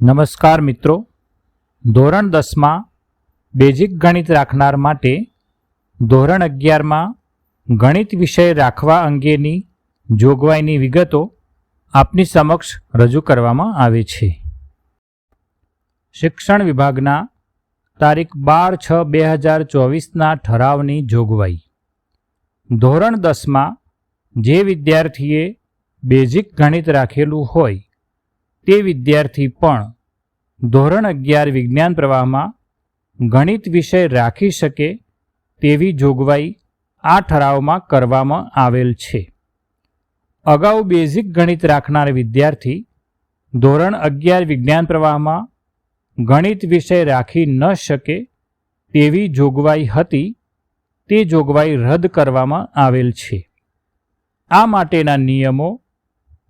નમસ્કાર મિત્રો. ધોરણ દસમાં બેઝિક ગણિત રાખનાર માટે ધોરણ અગિયારમાં ગણિત વિષય રાખવા અંગેની જોગવાઈની વિગતો આપની સમક્ષ રજૂ કરવામાં આવે છે. શિક્ષણ વિભાગના તારીખ બાર છ બે હજાર ચોવીસના ઠરાવની જોગવાઈ. ધોરણ દસમાં જે વિદ્યાર્થીએ બેઝિક ગણિત રાખેલું હોય તે વિદ્યાર્થી પણ ધોરણ અગિયાર વિજ્ઞાન પ્રવાહમાં ગણિત વિષય રાખી શકે તેવી જોગવાઈ આ ઠરાવમાં કરવામાં આવેલ છે. અગાઉ બેઝિક ગણિત રાખનાર વિદ્યાર્થી ધોરણ અગિયાર વિજ્ઞાન પ્રવાહમાં ગણિત વિષય રાખી ન શકે તેવી જોગવાઈ હતી, તે જોગવાઈ રદ કરવામાં આવેલ છે. આ માટેના નિયમો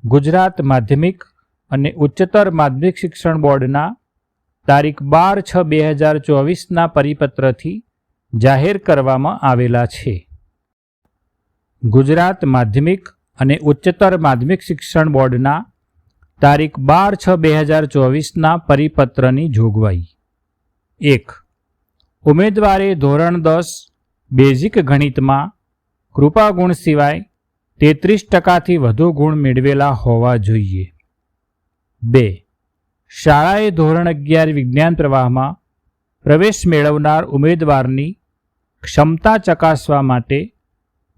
ગુજરાત માધ્યમિક અને ઉચ્ચતર માધ્યમિક શિક્ષણ બોર્ડના તારીખ બાર છ બે હજાર ચોવીસના પરિપત્રથી જાહેર કરવામાં આવેલા છે. ગુજરાત માધ્યમિક અને ઉચ્ચતર માધ્યમિક શિક્ષણ બોર્ડના તારીખ બાર છ બે હજાર ચોવીસના પરિપત્રની જોગવાઈ. એક, ઉમેદવારે ધોરણ દસ બેઝિક ગણિતમાં કૃપા ગુણ સિવાય તેત્રીસ ટકાથી વધુ ગુણ મેળવેલા હોવા જોઈએ. બે. શાળાએ ધોરણ અગિયાર વિજ્ઞાન પ્રવાહમાં પ્રવેશ મેળવનાર ઉમેદવારની ક્ષમતા ચકાસવા માટે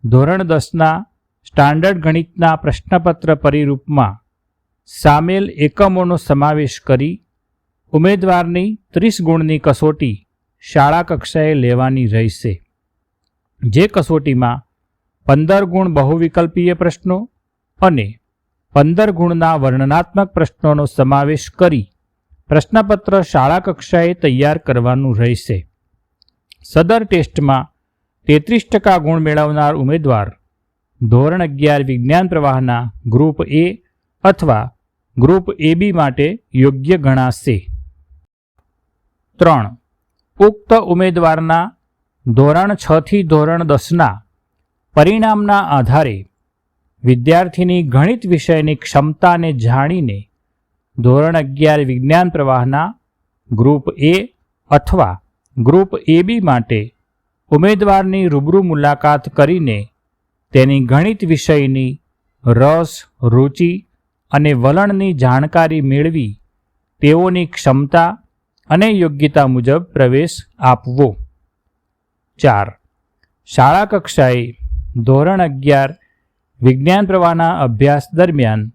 ધોરણ દસના સ્ટાન્ડર્ડ ગણિતના પ્રશ્નપત્ર પરિરૂપમાં સામેલ એકમોનો સમાવેશ કરી ઉમેદવારની ત્રીસ ગુણની કસોટી શાળા કક્ષાએ લેવાની રહેશે. જે કસોટીમાં પંદર ગુણ બહુવિકલ્પીય પ્રશ્નો અને પંદર ગુણના વર્ણનાત્મક પ્રશ્નોનો સમાવેશ કરી પ્રશ્નપત્ર શાળા કક્ષાએ તૈયાર કરવાનું રહેશે. સદર ટેસ્ટમાં તેત્રીસ ટકા ગુણ મેળવનાર ઉમેદવાર ધોરણ અગિયાર વિજ્ઞાન પ્રવાહના ગ્રુપ એ અથવા ગ્રુપ એ બી માટે યોગ્ય ગણાશે. ત્રણ. ઉક્ત ઉમેદવારના ધોરણ છથી ધોરણ દસના પરિણામના આધારે વિદ્યાર્થીની ગણિત વિષયની ક્ષમતાને જાણીને ધોરણ અગિયાર વિજ્ઞાન પ્રવાહના ગ્રુપ એ અથવા ગ્રુપ એ બી માટે ઉમેદવારની રૂબરૂ મુલાકાત કરીને તેની ગણિત વિષયની રસ, રુચિ અને વલણની જાણકારી મેળવી તેઓની ક્ષમતા અને યોગ્યતા મુજબ પ્રવેશ આપવો. ચાર. શાળા કક્ષાએ ધોરણ અગિયાર વિજ્ઞાન પ્રવાહના અભ્યાસ દરમિયાન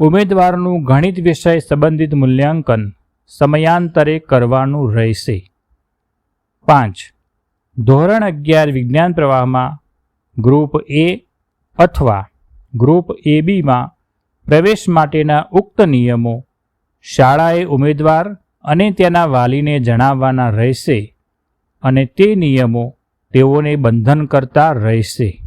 ઉમેદવારનું ગણિત વિષય સંબંધિત મૂલ્યાંકન સમયાંતરે કરવાનું રહેશે. પાંચ. ધોરણ અગિયાર વિજ્ઞાન પ્રવાહમાં ગ્રુપ એ અથવા ગ્રુપ એ બીમાં પ્રવેશ માટેના ઉક્ત નિયમો શાળાએ ઉમેદવાર અને તેના વાલીને જણાવવાના રહેશે અને તે નિયમો તેઓને બંધન કરતા રહેશે.